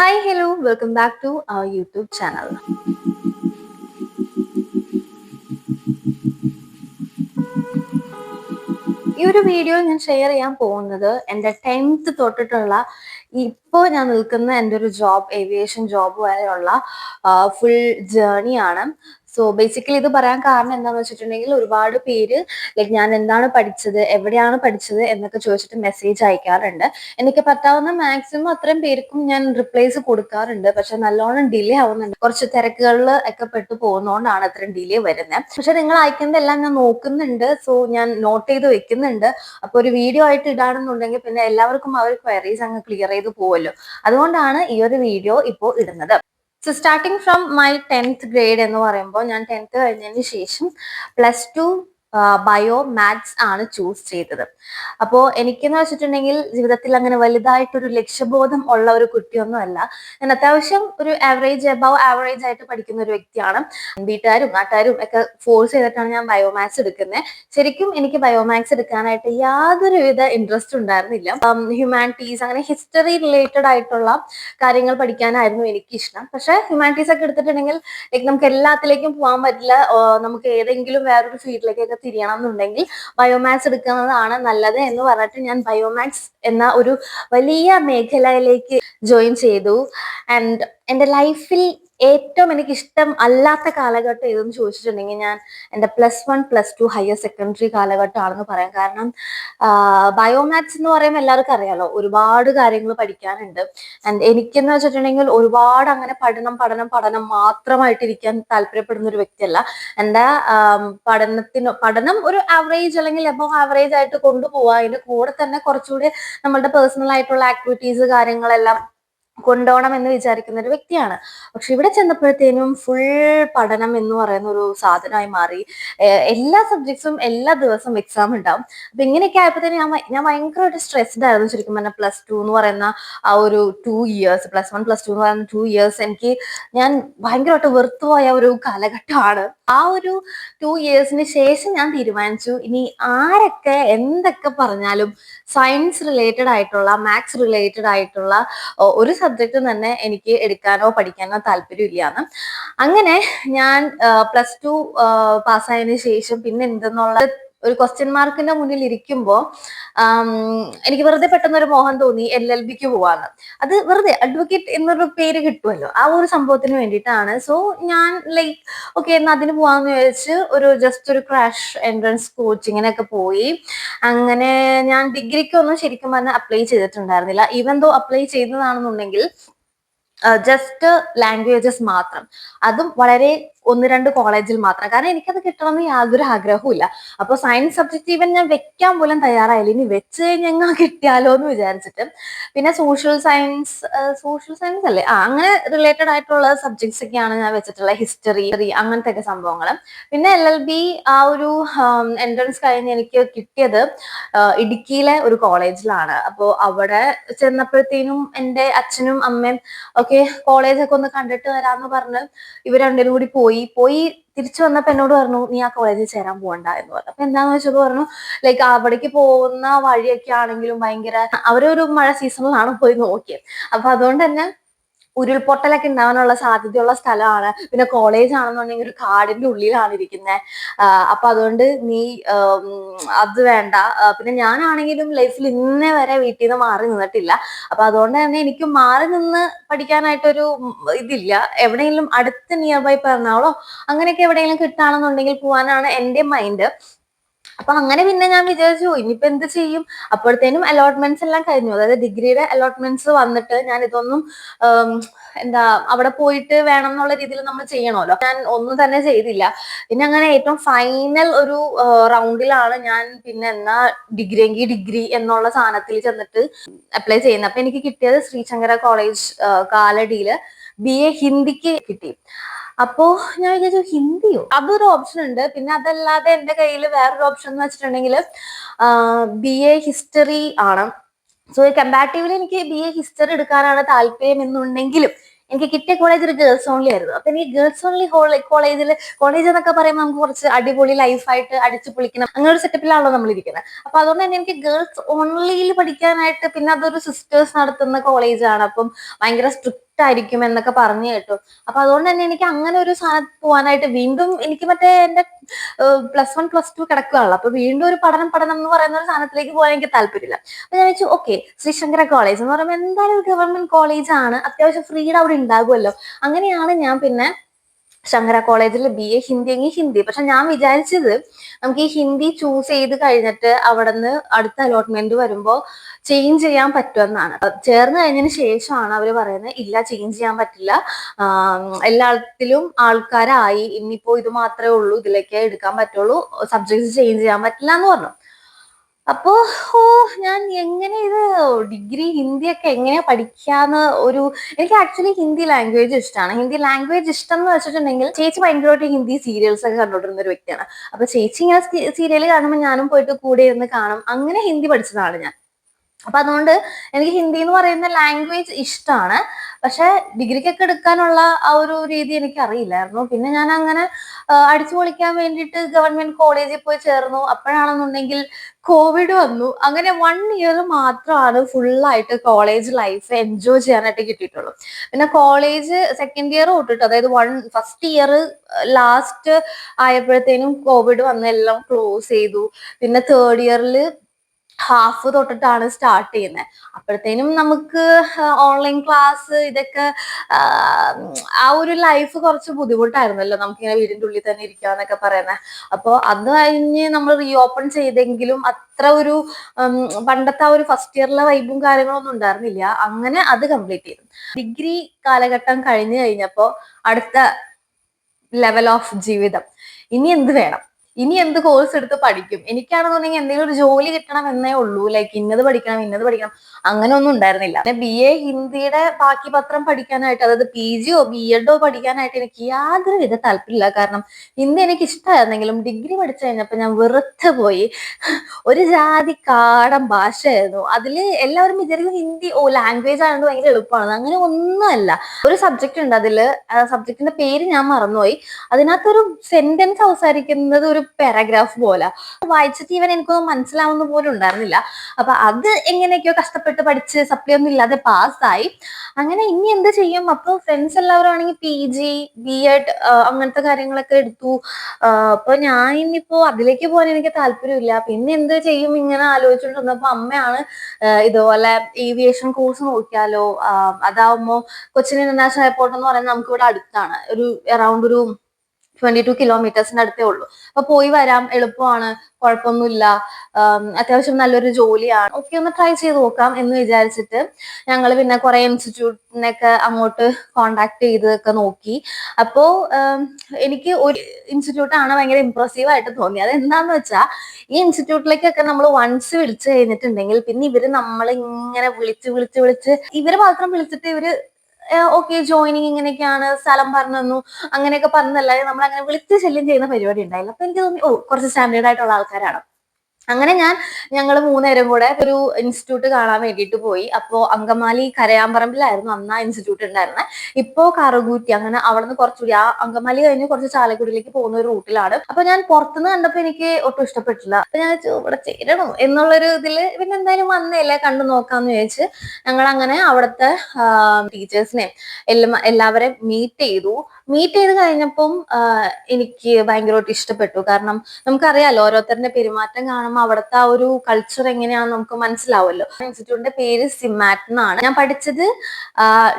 Hi hello welcome back to our YouTube channel ഈ ഒരു video ഞാൻ ഷെയർ ചെയ്യാൻ പോകുന്നത് എന്റെ ടെൻത്ത് തൊട്ടിട്ടുള്ള ഇപ്പോൾ ഞാൻ നിൽക്കുന്ന എന്റെ ഒരു ജോബ് ഏവിയേഷൻ ജോബ് വരെയുള്ള ഫുൾ ജേർണിയാണ് സോ ബേസിക്കലി ഇത് പറയാൻ കാരണം എന്താണെന്ന് വെച്ചിട്ടുണ്ടെങ്കിൽ ഒരുപാട് പേര് ലൈക് ഞാൻ എന്താണ് പഠിച്ചത് എവിടെയാണ് പഠിച്ചത് എന്നൊക്കെ ചോദിച്ചിട്ട് മെസ്സേജ് അയക്കാറുണ്ട്. എനിക്ക് പറ്റാവുന്ന മാക്സിമം അത്രയും പേർക്കും ഞാൻ റിപ്ലൈസ് കൊടുക്കാറുണ്ട്. പക്ഷെ നല്ലോണം ഡിലേ ആവുന്നുണ്ട്. കുറച്ച് തിരക്കുകളിൽ ഒക്കെ പെട്ടു പോകുന്നതുകൊണ്ടാണ് അത്രയും ഡിലേ വരുന്നത് പക്ഷെ നിങ്ങൾ അയക്കുന്നതെല്ലാം ഞാൻ നോക്കുന്നുണ്ട്. സോ ഞാൻ നോട്ട് ചെയ്ത് വെക്കുന്നുണ്ട്. അപ്പൊ ഒരു വീഡിയോ ആയിട്ട് ഇടാണെന്നുണ്ടെങ്കിൽ പിന്നെ എല്ലാവർക്കും അവർ ക്വയറീസ് അങ്ങ് ക്ലിയർ ചെയ്ത് പോവല്ലോ. അതുകൊണ്ടാണ് ഈ ഒരു വീഡിയോ ഇപ്പോൾ ഇടുന്നത്. So starting from my tenth grade എന്ന് പറയുമ്പോൾ ഞാൻ ടെൻത്ത് കഴിഞ്ഞതിന് ശേഷം പ്ലസ് ടു ബയോ മാത്സ് ആണ് ചൂസ് ചെയ്തത്. അപ്പോ എനിക്കെന്ന് വെച്ചിട്ടുണ്ടെങ്കിൽ ജീവിതത്തിൽ അങ്ങനെ വലുതായിട്ടൊരു ലക്ഷ്യബോധം ഉള്ള ഒരു കുട്ടിയൊന്നുമല്ല. ഞാൻ അത്യാവശ്യം ഒരു ആവറേജ് അബവ് ആവറേജ് ആയിട്ട് പഠിക്കുന്ന ഒരു വ്യക്തിയാണ്. വീട്ടുകാരും നാട്ടുകാരും ഒക്കെ ഫോഴ്സ് ചെയ്തിട്ടാണ് ഞാൻ ബയോ മാത്സ് എടുക്കുന്നത്. ശരിക്കും എനിക്ക് ബയോ മാത്സ് എടുക്കാനായിട്ട് യാതൊരുവിധ ഇൻട്രസ്റ്റ് ഉണ്ടായിരുന്നില്ല. ഹ്യൂമാനിറ്റീസ് അങ്ങനെ ഹിസ്റ്ററി റിലേറ്റഡ് ആയിട്ടുള്ള കാര്യങ്ങൾ പഠിക്കാനായിരുന്നു എനിക്ക് ഇഷ്ടം പക്ഷെ ഹ്യൂമാനിറ്റീസ് ഒക്കെ എടുത്തിട്ടുണ്ടെങ്കിൽ നമുക്ക് എല്ലാത്തിലേക്കും പോകാൻ പറ്റില്ല. നമുക്ക് ഏതെങ്കിലും വേറൊരു ഫീൽഡിലേക്കൊക്കെ തിരിയണം എന്നുണ്ടെങ്കിൽ ബയോമാത്സ് എടുക്കുന്നതാണ് നല്ലത് എന്ന് പറഞ്ഞിട്ട് ഞാൻ ബയോമാത്സ് എന്ന ഒരു വലിയ മേഖലയിലേക്ക് ജോയിൻ ചെയ്തു. ആൻഡ് എന്റെ ലൈഫിൽ ഏറ്റവും എനിക്ക് ഇഷ്ടം അല്ലാത്ത കാലഘട്ടം ഏതെന്ന് ചോദിച്ചിട്ടുണ്ടെങ്കിൽ ഞാൻ എന്റെ plus one plus two higher secondary കാലഘട്ടമാണെന്ന് പറയാം. കാരണം ബയോമാത്സ് എന്ന് പറയുമ്പോൾ എല്ലാവർക്കും അറിയാലോ ഒരുപാട് കാര്യങ്ങൾ പഠിക്കാനുണ്ട്. ആൻഡ് എനിക്കെന്ന് വെച്ചിട്ടുണ്ടെങ്കിൽ ഒരുപാട് അങ്ങനെ പഠനം പഠനം പഠനം മാത്രമായിട്ടിരിക്കാൻ താല്പര്യപ്പെടുന്ന ഒരു വ്യക്തിയല്ല എന്റെ പഠനത്തിന് പഠനം ഒരു ആവറേജ് അല്ലെങ്കിൽ എബോ ആവറേജ് ആയിട്ട് കൊണ്ടുപോവുക. അതിന്റെ കൂടെ തന്നെ കുറച്ചുകൂടി നമ്മളുടെ പേഴ്സണൽ ആയിട്ടുള്ള ആക്ടിവിറ്റീസ് കാര്യങ്ങളെല്ലാം കൊണ്ടുപോകണം എന്ന് വിചാരിക്കുന്ന ഒരു വ്യക്തിയാണ്. പക്ഷെ ഇവിടെ ചെന്നപ്പോഴത്തേനും ഫുൾ പഠനം എന്ന് പറയുന്ന ഒരു സാധനമായി മാറി. എല്ലാ സബ്ജക്ട്സും എല്ലാ ദിവസവും എക്സാം ഉണ്ടാവും. അപ്പൊ ഇങ്ങനെയൊക്കെ ആയപ്പോഴത്തേനും ഞാൻ ഞാൻ ഭയങ്കരമായിട്ട് സ്ട്രെസ്ഡ് ആയിരുന്നു ശരിക്കും പറഞ്ഞാൽ പ്ലസ് ടു എന്ന് പറയുന്ന ആ ഒരു two years plus one plus two എന്ന് പറയുന്ന ടു ഇയേഴ്സ് എനിക്ക് ഞാൻ ഭയങ്കരമായിട്ട് വെറുത്തുപോയ ഒരു കാലഘട്ടമാണ്. ആ ഒരു ടു ഇയേഴ്സിന് ശേഷം ഞാൻ തീരുമാനിച്ചു. ഇനി ആരൊക്കെ എന്തൊക്കെ പറഞ്ഞാലും സയൻസ് റിലേറ്റഡ് ആയിട്ടുള്ള മാത്സ് റിലേറ്റഡ് ആയിട്ടുള്ള ഒരു സബ്ജക്റ്റ് തന്നെ എനിക്ക് എടുക്കാനോ പഠിക്കാനോ താല്പര്യമില്ലാന്ന് അങ്ങനെ ഞാൻ പ്ലസ് ടു പാസ്സായതിനു ശേഷം പിന്നെ എന്തെന്നുള്ള ഒരു ക്വസ്റ്റ്യൻ മാർക്കിന്റെ മുന്നിൽ ഇരിക്കുമ്പോൾ എനിക്ക് വെറുതെ പെട്ടെന്ന് ഒരു മോഹം തോന്നി എൽ എൽ ബിക്ക് പോവാന്ന്. അത് വെറുതെ അഡ്വക്കേറ്റ് എന്നൊരു പേര് കിട്ടുമല്ലോ. ആ ഒരു സംഭവത്തിന് വേണ്ടിയിട്ടാണ്. സോ ഞാൻ ലൈക്ക് ഓക്കെ എന്നാൽ അതിന് പോവാന്ന് വിചാരിച്ച് ഒരു ജസ്റ്റ് ഒരു ക്രാഷ് എൻട്രൻസ് കോച്ചിങ്ങിനൊക്കെ പോയി. അങ്ങനെ ഞാൻ ഡിഗ്രിക്കൊന്നും ശരിക്കും പറഞ്ഞാൽ അപ്ലൈ ചെയ്തിട്ടുണ്ടായിരുന്നില്ല. ഈവൻ ദോ അപ്ലൈ ചെയ്തതാണെന്നുണ്ടെങ്കിൽ ജസ്റ്റ് ലാംഗ്വേജസ് മാത്രം. അതും വളരെ ഒന്ന് രണ്ട് കോളേജിൽ മാത്രം. കാരണം എനിക്കത് കിട്ടണമെന്ന് യാതൊരു ആഗ്രഹവും ഇല്ല. അപ്പൊ സയൻസ് സബ്ജക്ട് ഈവൻ ഞാൻ വെക്കാൻ പോലും തയ്യാറായില്ല. ഇനി വെച്ച് കഴിഞ്ഞാൽ കിട്ടിയാലോ എന്ന് വിചാരിച്ചിട്ട്. പിന്നെ സോഷ്യൽ സയൻസ് സോഷ്യൽ സയൻസ് അല്ലേ? ആ അങ്ങനെ റിലേറ്റഡ് ആയിട്ടുള്ള സബ്ജക്ട്സ് ഒക്കെയാണ് ഞാൻ വെച്ചിട്ടുള്ള ഹിസ്റ്ററി അങ്ങനത്തെ ഒക്കെ സംഭവങ്ങൾ. പിന്നെ എൽ എൽ ബി ആ ഒരു എൻട്രൻസ് കഴിഞ്ഞ് എനിക്ക് കിട്ടിയത് ഇടുക്കിയിലെ ഒരു കോളേജിലാണ് അപ്പോൾ അവിടെ ചെന്നപ്പോഴത്തേനും എന്റെ അച്ഛനും അമ്മയും ഒക്കെ കോളേജൊക്കെ ഒന്ന് കണ്ടിട്ട് വരാമെന്ന് പറഞ്ഞ് ഇവർ രണ്ടുപേരും കൂടി പോയി. പോയി പോയി തിരിച്ചു വന്നപ്പോ എന്നോട് പറഞ്ഞു നീ ആ കോളേജിൽ ചേരാൻ പോകണ്ട എന്ന് പറഞ്ഞു. അപ്പൊ എന്താന്ന് വെച്ചത് പറഞ്ഞു ലൈക്ക് അവിടേക്ക് പോകുന്ന വഴിയൊക്കെ ആണെങ്കിലും ഭയങ്കര അവരൊരു മഴ സീസണിലാണ് പോയി നോക്കിയത്. അപ്പൊ അതുകൊണ്ട് തന്നെ ഉരുൾപൊട്ടലൊക്കെ ഉണ്ടാവാനുള്ള സാധ്യതയുള്ള സ്ഥലമാണ്. പിന്നെ കോളേജ് ആണെന്നുണ്ടെങ്കിൽ ഒരു കാടിന്റെ ഉള്ളിലാണ് ഇരിക്കുന്നത് അപ്പൊ അതുകൊണ്ട് നീ അത് വേണ്ട. പിന്നെ ഞാനാണെങ്കിലും ലൈഫിൽ ഇന്നേ വരെ വീട്ടിൽ നിന്ന് മാറി നിന്നിട്ടില്ല. അപ്പൊ അതുകൊണ്ട് തന്നെ എനിക്ക് മാറി നിന്ന് പഠിക്കാനായിട്ടൊരു ഇതില്ല. എവിടെയെങ്കിലും അടുത്ത് നിയർ ബൈ പറഞ്ഞാളോ അങ്ങനെയൊക്കെ എവിടെയെങ്കിലും കിട്ടുകയാണെന്നുണ്ടെങ്കിൽ പോകാനാണ് എന്റെ മൈൻഡ് അപ്പൊ അങ്ങനെ പിന്നെ ഞാൻ വിചാരിച്ചു ഇനിയിപ്പോ എന്ത് ചെയ്യും? അപ്പോഴത്തേനും അലോട്ട്മെന്റ്സ് എല്ലാം കഴിഞ്ഞു. അതായത് ഡിഗ്രിയുടെ അലോട്ട്മെന്റ്സ് വന്നിട്ട് ഞാൻ ഇതൊന്നും എന്താ അവിടെ പോയിട്ട് വേണം എന്നുള്ള രീതിയിൽ നമ്മൾ ചെയ്യണമല്ലോ. ഞാൻ ഒന്നും തന്നെ ചെയ്തില്ല. പിന്നെ അങ്ങനെ ഏറ്റവും ഫൈനൽ ഒരു റൗണ്ടിലാണ് ഞാൻ പിന്നെ എന്നാ ഡിഗ്രി എങ്കിൽ ഡിഗ്രി എന്നുള്ള സാധനത്തിൽ ചെന്നിട്ട് അപ്ലൈ ചെയ്യുന്നത്. അപ്പൊ എനിക്ക് കിട്ടിയത് ശ്രീശങ്കര കോളേജ് കാലടിയിൽ ബി എ ഹിന്ദിക്ക് കിട്ടി. അപ്പോ ഞാൻ വിചാരിച്ചു ഹിന്ദിയോ? അതൊരു ഓപ്ഷൻ ഉണ്ട്. പിന്നെ അതല്ലാതെ എന്റെ കയ്യിൽ വേറൊരു ഓപ്ഷൻ എന്ന് വെച്ചിട്ടുണ്ടെങ്കിൽ ബി എ ഹിസ്റ്ററി ആണ്. സോ കമ്പാരിറ്റീവ്ലി എനിക്ക് ബി എ ഹിസ്റ്ററി എടുക്കാനാണ് താല്പര്യം എന്നുണ്ടെങ്കിലും എനിക്ക് കിട്ടിയ കോളേജ് ഒരു ഗേൾസ് ഓൺലി ആയിരുന്നു. അപ്പൊ എനിക്ക് ഗേൾസ് ഓൺലി കോളേജിൽ കോളേജ് എന്നൊക്കെ പറയുമ്പോൾ നമുക്ക് കുറച്ച് അടിപൊളി ലൈഫായിട്ട് അടിച്ചു പൊളിക്കണം. അങ്ങനെ ഒരു സെറ്റപ്പിലാണല്ലോ നമ്മൾ ഇരിക്കുന്നത് അപ്പൊ അതുകൊണ്ട് തന്നെ എനിക്ക് ഗേൾസ് ഓൺലിയിൽ പഠിക്കാനായിട്ട് പിന്നെ അതൊരു സിസ്റ്റേഴ്സ് നടത്തുന്ന കോളേജാണ് അപ്പം ഭയങ്കര സ്ട്രിക്റ്റ് ഇഷ്ടമായിരിക്കും എന്നൊക്കെ പറഞ്ഞു കേട്ടു. അപ്പൊ അതുകൊണ്ട് തന്നെ എനിക്ക് അങ്ങനെ ഒരു സാധനം പോകാനായിട്ട് വീണ്ടും എനിക്ക് മറ്റേ എന്റെ പ്ലസ് വൺ പ്ലസ് ടു കിടക്കുകയാണല്ലോ. അപ്പൊ വീണ്ടും ഒരു പഠനം പഠനം എന്ന് പറയുന്ന ഒരു സാധനത്തിലേക്ക് പോകാൻ എനിക്ക് താല്പര്യമില്ല. അപ്പൊ ഞാൻ വെച്ചു ഓക്കെ ശ്രീശങ്കര കോളേജ് എന്ന് പറയുമ്പോൾ എന്തായാലും ഗവൺമെന്റ് കോളേജാണ് അത്യാവശ്യം ഫ്രീഡം അവിടെ ഉണ്ടാകുമല്ലോ. അങ്ങനെയാണ് ഞാൻ പിന്നെ ശങ്കര കോളേജിൽ ബി എ ഹിന്ദി എങ്കിൽ ഹിന്ദി. പക്ഷെ ഞാൻ വിചാരിച്ചത് നമുക്ക് ഈ ഹിന്ദി ചൂസ് ചെയ്ത് കഴിഞ്ഞിട്ട് അവിടെ നിന്ന് അടുത്ത അലോട്ട്മെന്റ് വരുമ്പോൾ ചേഞ്ച് ചെയ്യാൻ പറ്റുമെന്നാണ് ചേർന്ന് കഴിഞ്ഞതിന് ശേഷമാണ് അവർ പറയുന്നത് ഇല്ല ചേഞ്ച് ചെയ്യാൻ പറ്റില്ല. എല്ലാത്തിലും ആൾക്കാരായി. ഇനിയിപ്പോ ഇത് മാത്രമേ ഉള്ളൂ. ഇതിലേക്ക് എടുക്കാൻ പറ്റുള്ളൂ. സബ്ജക്ട്സ് ചേഞ്ച് ചെയ്യാൻ പറ്റില്ല എന്ന് പറഞ്ഞു. അപ്പോ ഓ ഞാൻ എങ്ങനെ ഇത് ഡിഗ്രി ഹിന്ദിയൊക്കെ എങ്ങനെയാ പഠിക്കാന്ന് ഒരു എനിക്ക് ആക്ച്വലി ഹിന്ദി ലാംഗ്വേജ് ഇഷ്ടമാണ് ഹിന്ദി ലാംഗ്വേജ് ഇഷ്ടം എന്ന് വെച്ചിട്ടുണ്ടെങ്കിൽ ചേച്ചി ഭയങ്കരമായിട്ട് ഹിന്ദി സീരിയൽസ് ഒക്കെ കണ്ടോണ്ടിരുന്ന ഒരു വ്യക്തിയാണ്. അപ്പൊ ചേച്ചി ഇങ്ങനെ സീരിയൽ കാണുമ്പോൾ ഞാനും പോയിട്ട് കൂടെ ഇരുന്ന് കാണും. അങ്ങനെ ഹിന്ദി പഠിച്ചതാണ് ഞാൻ. അപ്പൊ അതുകൊണ്ട് എനിക്ക് ഹിന്ദി എന്ന് പറയുന്ന ലാംഗ്വേജ് ഇഷ്ടമാണ് പക്ഷെ ഡിഗ്രിക്കൊക്കെ എടുക്കാനുള്ള ആ ഒരു രീതി എനിക്ക് അറിയില്ലായിരുന്നു പിന്നെ ഞാൻ അങ്ങനെ അടിച്ചു പൊളിക്കാൻ വേണ്ടിയിട്ട് ഗവൺമെന്റ് കോളേജിൽ പോയി ചേർന്നു. അപ്പോഴാണെന്നുണ്ടെങ്കിൽ കോവിഡ് വന്നു. അങ്ങനെ വൺ ഇയർ മാത്രമാണ് ഫുള്ളായിട്ട് കോളേജ് ലൈഫ് എൻജോയ് ചെയ്യാനായിട്ട് കിട്ടിയിട്ടുള്ളൂ. പിന്നെ കോളേജ് സെക്കൻഡ് ഇയർ തൊട്ടിട്ട് അതായത് വൺ ഫസ്റ്റ് ഇയർ ലാസ്റ്റ് ആയപ്പോഴത്തേനും കോവിഡ് വന്ന് എല്ലാം ക്ലോസ് ചെയ്തു. പിന്നെ തേർഡ് ഇയറിൽ ഹാഫ് തൊട്ടിട്ടാണ് സ്റ്റാർട്ട് ചെയ്യുന്നത് അപ്പോഴത്തേനും നമുക്ക് ഓൺലൈൻ ക്ലാസ് ഇതൊക്കെ ആ ഒരു ലൈഫ് കുറച്ച് ബുദ്ധിമുട്ടായിരുന്നല്ലോ. നമുക്ക് ഇങ്ങനെ വീടിന്റെ ഉള്ളിൽ തന്നെ ഇരിക്കുക എന്നൊക്കെ പറയുന്നത് അപ്പോൾ അത് കഴിഞ്ഞ് നമ്മൾ റീ ഓപ്പൺ ചെയ്തെങ്കിലും അത്ര ഒരു പണ്ടത്തെ ആ ഒരു ഫസ്റ്റ് ഇയറിലെ വൈബും കാര്യങ്ങളൊന്നും ഉണ്ടായിരുന്നില്ല. അങ്ങനെ അത് കംപ്ലീറ്റ് ചെയ്തു. ഡിഗ്രി കാലഘട്ടം കഴിഞ്ഞു കഴിഞ്ഞപ്പോൾ അടുത്ത ലെവൽ ഓഫ് ജീവിതം. ഇനി എന്ത് വേണം? ഇനി എന്ത് കോഴ്സ് എടുത്ത് പഠിക്കും? എനിക്കാണെന്നുണ്ടെങ്കിൽ എന്തെങ്കിലും ഒരു ജോലി കിട്ടണം എന്നേ ഉള്ളൂ. ലൈക്ക് ഇന്നത് പഠിക്കണം ഇന്നത് പഠിക്കണം. അങ്ങനെ ഒന്നും ഉണ്ടായിരുന്നില്ല. പിന്നെ ബി എ ഹിന്ദിയുടെ ബാക്കി പത്രം പഠിക്കാനായിട്ട് അതായത് പി ജിയോ ബി എഡോ പഠിക്കാനായിട്ട് എനിക്ക് യാതൊരു വിധ താല്പര്യമില്ല. കാരണം ഹിന്ദി എനിക്ക് ഇഷ്ടമായിരുന്നെങ്കിലും ഡിഗ്രി പഠിച്ചു കഴിഞ്ഞപ്പോൾ ഞാൻ വെറുത്ത് പോയി. ഒരു ജാതി കാടൻ ഭാഷയായിരുന്നു. അതിൽ എല്ലാവരും വിചാരിക്കും ഹിന്ദി ഓ ലാംഗ്വേജ് ആയതുകൊണ്ട് ഭയങ്കര എളുപ്പമാണ് അങ്ങനെ ഒന്നുമല്ല. ഒരു സബ്ജക്റ്റ് ഉണ്ട് അതിൽ സബ്ജക്റ്റിന്റെ പേര് ഞാൻ മറന്നുപോയി. അതിനകത്തൊരു സെന്റൻസ് അവസാനിക്കുന്നത് ഒരു പാരാഗ്രാഫ് പോലെ. വായിച്ചിട്ട് ഇവൻ എനിക്കൊന്നും മനസ്സിലാവുന്ന പോലും ഉണ്ടായിരുന്നില്ല. അപ്പൊ അത് എങ്ങനെയൊക്കെയോ കഷ്ടപ്പെട്ട് പഠിച്ച് സപ്ലൈ ഒന്നും ഇല്ലാതെ പാസ്സായി. അങ്ങനെ ഇനി എന്ത് ചെയ്യും? അപ്പോൾ ഫ്രണ്ട്സ് എല്ലാവരും ആണെങ്കിൽ പി ജി ബി എഡ് അങ്ങനത്തെ കാര്യങ്ങളൊക്കെ എടുത്തു. അപ്പൊ ഞാൻ ഇനിയിപ്പോ അതിലേക്ക് പോകാൻ എനിക്ക് താല്പര്യമില്ല. പിന്നെ എന്ത് ചെയ്യും? ഇങ്ങനെ ആലോചിച്ചിട്ടുണ്ടപ്പോ അമ്മയാണ് ഇതുപോലെ ഏവിയേഷൻ കോഴ്സ് നോക്കിയാലോ? അതാവുമ്പോ കൊച്ചിൻ ഇന്റർനാഷണൽ എയർപോർട്ട് എന്ന് പറയുന്നത് നമുക്ക് ഇവിടെ അടുത്താണ്. ഒരു അറൗണ്ട് ഒരു ട്വന്റി ടു കിലോമീറ്റേഴ്സിന്റെ അടുത്തേ ഉള്ളൂ. അപ്പൊ പോയി വരാം എളുപ്പമാണ് കുഴപ്പമൊന്നുമില്ല. അത്യാവശ്യം നല്ലൊരു ജോലിയാണ്. ഓക്കെ ഒന്ന് ട്രൈ ചെയ്ത് നോക്കാം എന്ന് വിചാരിച്ചിട്ട് ഞങ്ങൾ പിന്നെ കുറെ ഇൻസ്റ്റിറ്റ്യൂട്ടിനൊക്കെ അങ്ങോട്ട് കോണ്ടാക്ട് ചെയ്തൊക്കെ നോക്കി. അപ്പോ എനിക്ക് ഒരു ഇൻസ്റ്റിറ്റ്യൂട്ടാണ് ഭയങ്കര ഇമ്പ്രസീവ് ആയിട്ട് തോന്നി. അത് എന്താന്ന് വെച്ചാൽ ഈ ഇൻസ്റ്റിറ്റ്യൂട്ടിലേക്കൊക്കെ നമ്മൾ വൺസ് വിളിച്ചു കഴിഞ്ഞിട്ടുണ്ടെങ്കിൽ പിന്നെ ഇവർ നമ്മളെ ഇങ്ങനെ വിളിച്ച് വിളിച്ച് വിളിച്ച് ഇവർ മാത്രം വിളിച്ചിട്ട് ഇവർ ഓക്കെ ജോയിനിങ് ഇങ്ങനെയൊക്കെയാണ് സ്ഥലം പറഞ്ഞു തന്നു അങ്ങനെയൊക്കെ പറഞ്ഞതല്ലാതെ നമ്മൾ അങ്ങനെ വിളിച്ച് ശല്യം ചെയ്യുന്ന പരിപാടി ഉണ്ടായില്ല. അപ്പൊ എനിക്ക് തോന്നി ഓ കുറച്ച് സ്റ്റാൻഡേർഡ് ആയിട്ടുള്ള ആൾക്കാരാണ്. അങ്ങനെ ഞാൻ ഞങ്ങൾ മൂന്നുപേരും കൂടെ ഒരു ഇൻസ്റ്റിറ്റ്യൂട്ട് കാണാൻ വേണ്ടിയിട്ട് പോയി. അപ്പോൾ അങ്കമാലി കരയാമ്പറമ്പിലായിരുന്നു അന്ന് ആ ഇൻസ്റ്റിറ്റ്യൂട്ട് ഉണ്ടായിരുന്നത് ഇപ്പോൾ കറുകൂറ്റി അങ്ങനെ അവിടെ നിന്ന് കുറച്ചുകൂടി ആ അങ്കമാലി കഴിഞ്ഞ് കുറച്ച് ചാലക്കുടിയിലേക്ക് പോകുന്ന ഒരു റൂട്ടിലാണ്. അപ്പൊ ഞാൻ പുറത്തുനിന്ന് കണ്ടപ്പോൾ എനിക്ക് ഒട്ടും ഇഷ്ടപ്പെട്ടില്ല. അപ്പൊ ഞാൻ ഇവിടെ ചേരണോ എന്നുള്ളൊരു ഇതിൽ പിന്നെ എന്തായാലും വന്നല്ലേ കണ്ടു നോക്കാന്ന് ചോദിച്ച് ഞങ്ങൾ അങ്ങനെ അവിടുത്തെ ടീച്ചേഴ്സിനെയും എല്ലാ എല്ലാവരെയും മീറ്റ് ചെയ്തു. മീറ്റ് ചെയ്ത് കഴിഞ്ഞപ്പം എനിക്ക് ഭയങ്കരമായിട്ട് ഇഷ്ടപ്പെട്ടു. കാരണം നമുക്കറിയാലോ ഓരോരുത്തരുടെ പെരുമാറ്റം കാണുമ്പോൾ അവിടുത്തെ ആ ഒരു കൾച്ചർ എങ്ങനെയാണെന്ന് നമുക്ക് മനസ്സിലാവുമല്ലോ. ഇൻസ്റ്റിറ്റ്യൂട്ടിന്റെ പേര് സിമാറ്റ് എന്നാണ്. ഞാൻ പഠിച്ചത്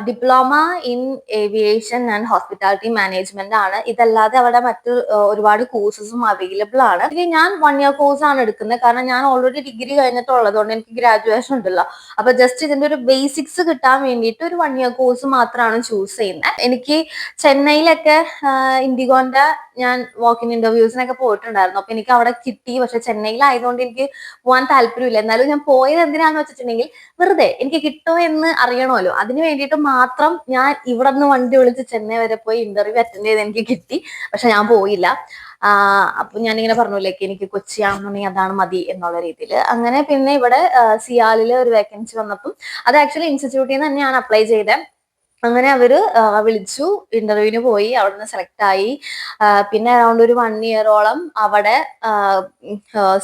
diploma in aviation and hospitality management ആണ്. ഇതല്ലാതെ അവിടെ മറ്റു ഒരുപാട് കോഴ്സസും അവൈലബിൾ ആണ്. ഞാൻ വൺ ഇയർ കോഴ്സ് ആണ് എടുക്കുന്നത്. കാരണം ഞാൻ ഓൾറെഡി ഡിഗ്രി കഴിഞ്ഞിട്ടുള്ളതുകൊണ്ട് എനിക്ക് ഗ്രാജുവേഷൻ ഉണ്ടല്ലോ. അപ്പൊ ജസ്റ്റ് ഇതിന്റെ ഒരു ബേസിക്സ് കിട്ടാൻ വേണ്ടിയിട്ട് ഒരു വൺ ഇയർ കോഴ്സ് മാത്രമാണ് ചൂസ് ചെയ്യുന്നത്. എനിക്ക് ചെന്നൈ ചെന്നൈയിലൊക്കെ ഇൻഡിഗോന്റെ ഞാൻ വാക്കിംഗ് ഇന്റർവ്യൂസിനൊക്കെ പോയിട്ടുണ്ടായിരുന്നു. അപ്പൊ എനിക്ക് അവിടെ കിട്ടി. പക്ഷെ ചെന്നൈയിലായതുകൊണ്ട് എനിക്ക് പോകാൻ താല്പര്യമില്ല. എന്നാലും ഞാൻ പോയത് എന്തിനാന്ന് വെച്ചിട്ടുണ്ടെങ്കിൽ വെറുതെ എനിക്ക് കിട്ടോ എന്ന് അറിയണമല്ലോ. അതിന് വേണ്ടിയിട്ട് മാത്രം ഞാൻ ഇവിടെ നിന്ന് വണ്ടി വിളിച്ച് ചെന്നൈ വരെ പോയി ഇന്റർവ്യൂ അറ്റൻഡ് ചെയ്ത് എനിക്ക് കിട്ടി. പക്ഷെ ഞാൻ പോയില്ല. അപ്പൊ ഞാനിങ്ങനെ പറഞ്ഞില്ലേക്ക് എനിക്ക് കൊച്ചി ആണെന്നുണ്ടെങ്കിൽ അതാണ് മതി എന്നുള്ള രീതിയിൽ അങ്ങനെ പിന്നെ ഇവിടെ സിയാലിൽ ഒരു വേക്കൻസി വന്നപ്പം അത് ആക്ച്വലി ഇൻസ്റ്റിറ്റ്യൂട്ടിൽ നിന്ന് തന്നെയാണ് അപ്ലൈ ചെയ്തത് അങ്ങനെ അവർ വിളിച്ചു. ഇന്റർവ്യൂവിന് പോയി. അവിടെ നിന്ന് സെലക്ട് ആയി പിന്നെ അറൗണ്ട് ഒരു വൺ ഇയറോളം അവിടെ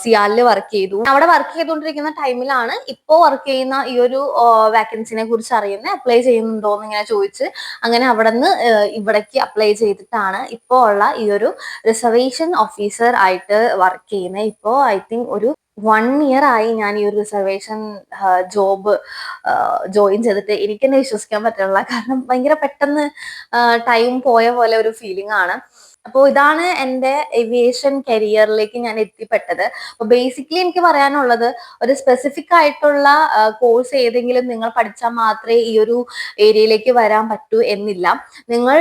സിയാലിൽ വർക്ക് ചെയ്തു. അവിടെ വർക്ക് ചെയ്തുകൊണ്ടിരിക്കുന്ന ടൈമിലാണ് ഇപ്പോ വർക്ക് ചെയ്യുന്ന ഈ ഒരു വാക്കൻസിനെ കുറിച്ച് അറിയുന്നത് അപ്ലൈ ചെയ്യുന്നുണ്ടോ എന്ന് ഇങ്ങനെ ചോദിച്ച് അങ്ങനെ അവിടെ നിന്ന് ഇവിടേക്ക് അപ്ലൈ ചെയ്തിട്ടാണ് ഇപ്പോൾ ഉള്ള ഈ ഒരു റിസർവേഷൻ ഓഫീസർ ആയിട്ട് വർക്ക് ചെയ്യുന്നത് ഇപ്പോ ഐ തിങ്ക് ഒരു വൺ ഇയർ ആയി ഞാൻ ഈ ഒരു റിസർവേഷൻ ജോബ് ജോയിൻ ചെയ്തിട്ട് എനിക്ക് തന്നെ വിശ്വസിക്കാൻ പറ്റുന്നില്ല കാരണം ഭയങ്കര പെട്ടെന്ന് ടൈം പോയ പോലെ ഒരു ഫീലിംഗ് ആണ്. അപ്പോൾ ഇതാണ് എന്റെ ഏവിയേഷൻ കരിയറിലേക്ക് ഞാൻ എത്തിപ്പെട്ടത്. അപ്പോൾ ബേസിക്കലി എനിക്ക് പറയാനുള്ളത് ഒരു സ്പെസിഫിക് ആയിട്ടുള്ള കോഴ്സ് ഏതെങ്കിലും നിങ്ങൾ പഠിച്ചാൽ മാത്രമേ ഈ ഒരു ഏരിയയിലേക്ക് വരാൻ പറ്റൂ എന്നില്ല. നിങ്ങൾ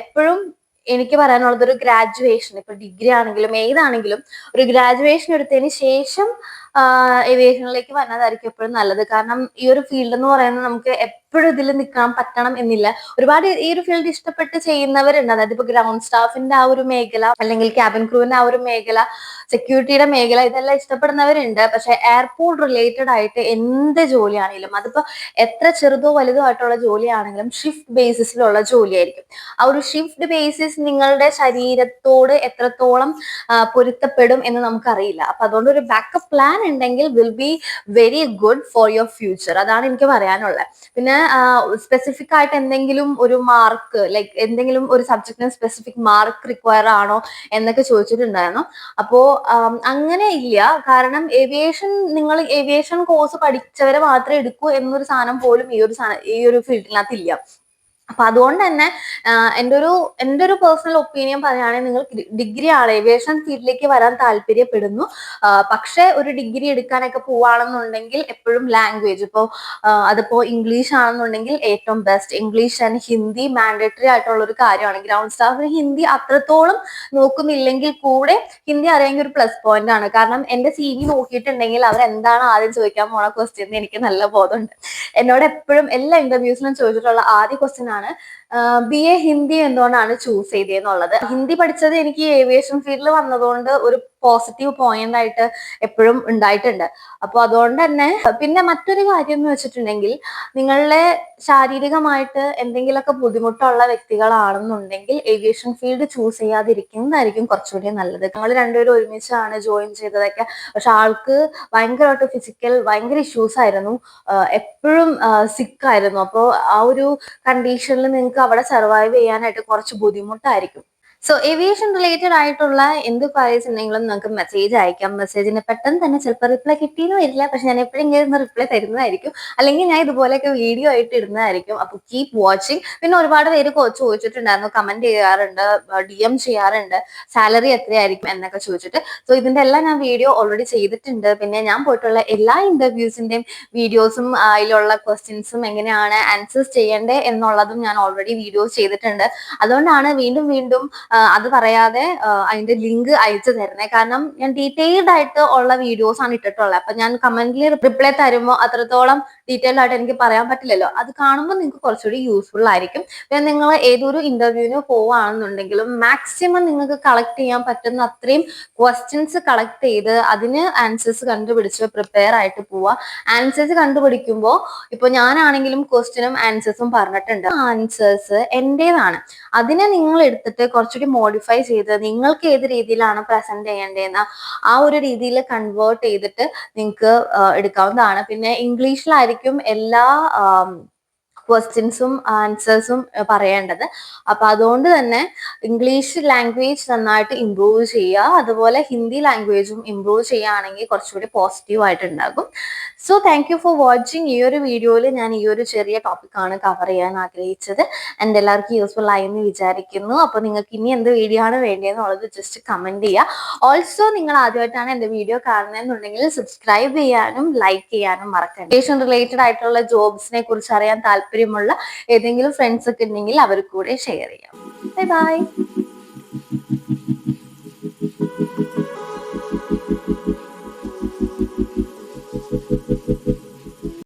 എപ്പോഴും എനിക്ക് പറയാനുള്ളത് ഒരു ഗ്രാജുവേഷൻ ഇപ്പൊ ഡിഗ്രി ആണെങ്കിലും ഏതാണെങ്കിലും ഒരു ഗ്രാജുവേഷൻ എടുത്തതിന് ശേഷം ഏവിയേഷനിലേക്ക് വരുന്നതായിരിക്കും എപ്പോഴും നല്ലത്. കാരണം ഈ ഒരു ഫീൽഡ് എന്ന് പറയുന്നത് നമുക്ക് എപ്പോഴും ഇതിൽ നിൽക്കാൻ പറ്റണം എന്നില്ല. ഒരുപാട് ഈ ഒരു ഫീൽഡ് ഇഷ്ടപ്പെട്ട് ചെയ്യുന്നവരുണ്ട്. അതായത് ഇപ്പൊ ഗ്രൗണ്ട് സ്റ്റാഫിന്റെ ആ ഒരു മേഖല അല്ലെങ്കിൽ ക്യാബിൻ ക്രൂവിന്റെ ആ ഒരു മേഖല സെക്യൂരിറ്റിയുടെ മേഖല ഇതെല്ലാം ഇഷ്ടപ്പെടുന്നവരുണ്ട്. പക്ഷെ എയർപോർട്ട് റിലേറ്റഡ് ആയിട്ട് എന്ത് ജോലിയാണെങ്കിലും അതിപ്പോ എത്ര ചെറുതോ വലുതോ ആയിട്ടുള്ള ജോലിയാണെങ്കിലും ഷിഫ്റ്റ് ബേസിസിലുള്ള ജോലിയായിരിക്കും. ആ ഒരു ഷിഫ്റ്റ് ബേസിസ് നിങ്ങളുടെ ശരീരത്തോട് എത്രത്തോളം പൊരുത്തപ്പെടും എന്ന് നമുക്കറിയില്ല. അപ്പൊ അതുകൊണ്ട് ഒരു ബാക്കപ്പ് പ്ലാൻ ഉണ്ടെങ്കിൽ will be very good for your future അതാണ് എനിക്ക് പറയാനുള്ളത്. പിന്നെ സ്പെസിഫിക് ആയിട്ട് എന്തെങ്കിലും ഒരു മാർക്ക് ലൈക്ക് എന്തെങ്കിലും ഒരു സബ്ജക്റ്റിന് സ്പെസിഫിക് മാർക്ക് റിക്വയർ ആണോ എന്നൊക്കെ ചോദിച്ചിട്ടുണ്ടായിരുന്നു. അപ്പോ അങ്ങനെ ഇല്ല. കാരണം ഏവിയേഷൻ നിങ്ങൾ ഏവിയേഷൻ കോഴ്സ് പഠിച്ചവരെ മാത്രമേ എടുക്കൂ എന്നൊരു സാധനം പോലും ഈ ഒരു സാധനം ഈ ഒരു ഫീൽഡിനകത്ത് ഇല്ല. അപ്പൊ അതുകൊണ്ട് തന്നെ എന്റെ ഒരു എന്റെ ഒരു പേഴ്സണൽ ഒപ്പീനിയൻ പറയുകയാണെങ്കിൽ നിങ്ങൾ ഡിഗ്രി ആണ്. ഏവിയേഷൻ ഫീൽഡിലേക്ക് വരാൻ താല്പര്യപ്പെടുന്നു. പക്ഷേ ഒരു ഡിഗ്രി എടുക്കാനൊക്കെ പോവാണെന്നുണ്ടെങ്കിൽ എപ്പോഴും ലാംഗ്വേജ് ഇപ്പോൾ അതിപ്പോ ഇംഗ്ലീഷ് ആണെന്നുണ്ടെങ്കിൽ ഏറ്റവും best English and Hindi mandatory ആയിട്ടുള്ള ഒരു കാര്യമാണ് ഗ്രൗണ്ട് സ്റ്റാഫിന് ഹിന്ദി അത്രത്തോളം നോക്കുന്നില്ലെങ്കിൽ കൂടെ ഹിന്ദി അറിയാമെങ്കിൽ ഒരു പ്ലസ് പോയിന്റ് ആണ്. കാരണം എന്റെ സി വി നോക്കിയിട്ടുണ്ടെങ്കിൽ അവർ എന്താണ് ആദ്യം ചോദിക്കാൻ പോണ ക്വസ്റ്റ്യൻ എനിക്ക് നല്ല ബോധമുണ്ട്. എന്നോട് എപ്പോഴും എല്ലാ ഇന്റർവ്യൂസിലും ചോദിച്ചിട്ടുള്ള ആദ്യ ക്വസ്റ്റ്യൻ ആണ്. ബി എ ഹിന്ദി എന്തുകൊണ്ടാണ് ചൂസ് ചെയ്തതെന്നുള്ളത് ഹിന്ദി പഠിച്ചത് എനിക്ക് ഏവിയേഷൻ ഫീൽഡിൽ വന്നതുകൊണ്ട് ഒരു പോസിറ്റീവ് പോയിന്റ് ആയിട്ട് എപ്പോഴും ഉണ്ടായിട്ടുണ്ട്. അപ്പോൾ അതുകൊണ്ട് തന്നെ പിന്നെ മറ്റൊരു കാര്യം എന്ന് വെച്ചിട്ടുണ്ടെങ്കിൽ നിങ്ങളുടെ ശാരീരികമായിട്ട് എന്തെങ്കിലുമൊക്കെ ബുദ്ധിമുട്ടുള്ള വ്യക്തികളാണെന്നുണ്ടെങ്കിൽ ഏവിയേഷൻ ഫീൽഡ് ചൂസ് ചെയ്യാതിരിക്കുന്നതായിരിക്കും കുറച്ചുകൂടി നല്ലത്. ഞങ്ങൾ രണ്ടുപേരും ഒരുമിച്ചാണ് ജോയിൻ ചെയ്തതൊക്കെ. പക്ഷെ ആൾക്ക് ഭയങ്കരമായിട്ട് ഫിസിക്കൽ ഭയങ്കര ഇഷ്യൂസ് ആയിരുന്നു. എപ്പോഴും സിക്കായിരുന്നു അപ്പോൾ ആ ഒരു കണ്ടീഷനിൽ നിങ്ങൾക്ക് അവിടെ സർവൈവ് ചെയ്യാനായിട്ട് കുറച്ച് ബുദ്ധിമുട്ടായിരിക്കും. സോ ഏവിയേഷൻ റിലേറ്റഡ് ആയിട്ടുള്ള എന്ത് ക്വയറീസ് ഉണ്ടെങ്കിലും നമുക്ക് മെസ്സേജ് അയക്കാം. മെസ്സേജിന് പെട്ടെന്ന് തന്നെ ചിലപ്പോൾ റിപ്ലൈ കിട്ടിയെന്ന് വരില്ല പക്ഷെ ഞാൻ എപ്പോഴെങ്കിലും റിപ്ലൈ തരുന്നതായിരിക്കും. അല്ലെങ്കിൽ ഞാൻ ഇതുപോലെയൊക്കെ വീഡിയോ ആയിട്ട് ഇടുന്നതായിരിക്കും. അപ്പോൾ കീപ് വാച്ചിങ് പിന്നെ ഒരുപാട് പേര് ചോദിച്ചിട്ടുണ്ടായിരുന്നു. കമന്റ് ചെയ്യാറുണ്ട്. ഡി എം ചെയ്യാറുണ്ട്. സാലറി എത്രയായിരിക്കും എന്നൊക്കെ ചോദിച്ചിട്ട്. സോ ഇതിന്റെ എല്ലാം ഞാൻ വീഡിയോ ഓൾറെഡി ചെയ്തിട്ടുണ്ട്. പിന്നെ ഞാൻ പോയിട്ടുള്ള എല്ലാ ഇന്റർവ്യൂസിന്റെയും വീഡിയോസും അതിലുള്ള ക്വസ്റ്റ്യൻസും എങ്ങനെയാണ് ആൻസേഴ്സ് ചെയ്യേണ്ടത് എന്നുള്ളതും ഞാൻ ഓൾറെഡി വീഡിയോസ് ചെയ്തിട്ടുണ്ട്. അതുകൊണ്ടാണ് വീണ്ടും വീണ്ടും അത് പറയാതെ അതിന്റെ ലിങ്ക് അയച്ചു തരണേ കാരണം ഞാൻ ഡീറ്റെയിൽഡ് ആയിട്ട് ഉള്ള വീഡിയോസ് ആണ് ഇട്ടിട്ടുള്ളത്. അപ്പൊ ഞാൻ കമന്റിൽ റിപ്ലൈ തരുമ്പോൾ അത്രത്തോളം ഡീറ്റെയിൽഡ് ആയിട്ട് എനിക്ക് പറയാൻ പറ്റില്ലല്ലോ. അത് കാണുമ്പോൾ നിങ്ങൾക്ക് കുറച്ചുകൂടി യൂസ്ഫുൾ ആയിരിക്കും. പിന്നെ നിങ്ങൾ ഏതൊരു ഇന്റർവ്യൂവിന് പോവാണെന്നുണ്ടെങ്കിലും മാക്സിമം നിങ്ങൾക്ക് കളക്ട് ചെയ്യാൻ പറ്റുന്ന അത്രയും ക്വസ്റ്റ്യൻസ് കളക്ട് ചെയ്ത് അതിന് ആൻസേഴ്സ് കണ്ടുപിടിച്ച് പ്രിപ്പയർ ആയിട്ട് പോവുക ആൻസേഴ്സ് കണ്ടുപിടിക്കുമ്പോൾ ഇപ്പൊ ഞാനാണെങ്കിലും ക്വസ്റ്റ്യനും ആൻസേഴ്സും പറഞ്ഞിട്ടുണ്ട്. ആൻസേഴ്സ് എന്റേതാണ്. അതിനെ നിങ്ങൾ എടുത്തിട്ട് കുറച്ചുകൂടി മോഡിഫൈ ചെയ്ത് നിങ്ങൾക്ക് ഏത് രീതിയിലാണ് പ്രസന്റ് ചെയ്യേണ്ടതെന്ന് ആ ഒരു രീതിയിൽ കൺവേർട്ട് ചെയ്തിട്ട് നിങ്ങൾക്ക് എടുക്കാവുന്നതാണ്. പിന്നെ ഇംഗ്ലീഷിലായിരിക്കും എല്ലാ ക്വസ്റ്റ്യൻസും ആൻസേഴ്സും പറയേണ്ടത്. അപ്പൊ അതുകൊണ്ട് തന്നെ ഇംഗ്ലീഷ് ലാംഗ്വേജ് നന്നായിട്ട് ഇമ്പ്രൂവ് ചെയ്യുക അതുപോലെ ഹിന്ദി ലാംഗ്വേജും ഇമ്പ്രൂവ് ചെയ്യുകയാണെങ്കിൽ കുറച്ചുകൂടി positive ആയിട്ടുണ്ടാകും. So thank you for watching ഈ ഒരു വീഡിയോയിൽ ഞാൻ ഈ ഒരു ചെറിയ ടോപ്പിക്കാണ് കവർ ചെയ്യാൻ ആഗ്രഹിച്ചത്. എന്റെ എല്ലാവർക്കും യൂസ്ഫുൾ ആയി എന്ന് വിചാരിക്കുന്നു. അപ്പോൾ നിങ്ങൾക്ക് ഇനി എന്ത് വീഡിയോ ആണ് വേണ്ടതെന്നുള്ളത് ജസ്റ്റ് കമന്റ് ചെയ്യുക. ഓൾസോ നിങ്ങൾ ആദ്യമായിട്ടാണ് എന്റെ വീഡിയോ കാണുന്നതെന്നുണ്ടെങ്കിൽ സബ്സ്ക്രൈബ് ചെയ്യാനും ലൈക്ക് ചെയ്യാനും മറക്കണ്ട. റിലേറ്റഡ് ആയിട്ടുള്ള ജോബ്സിനെ കുറിച്ച് അറിയാൻ താല്പര്യമുള്ള ഏതെങ്കിലും ഫ്രണ്ട്സ് ഒക്കെ ഉണ്ടെങ്കിൽ അവർക്ക് കൂടെ ഷെയർ ചെയ്യാം. Bye bye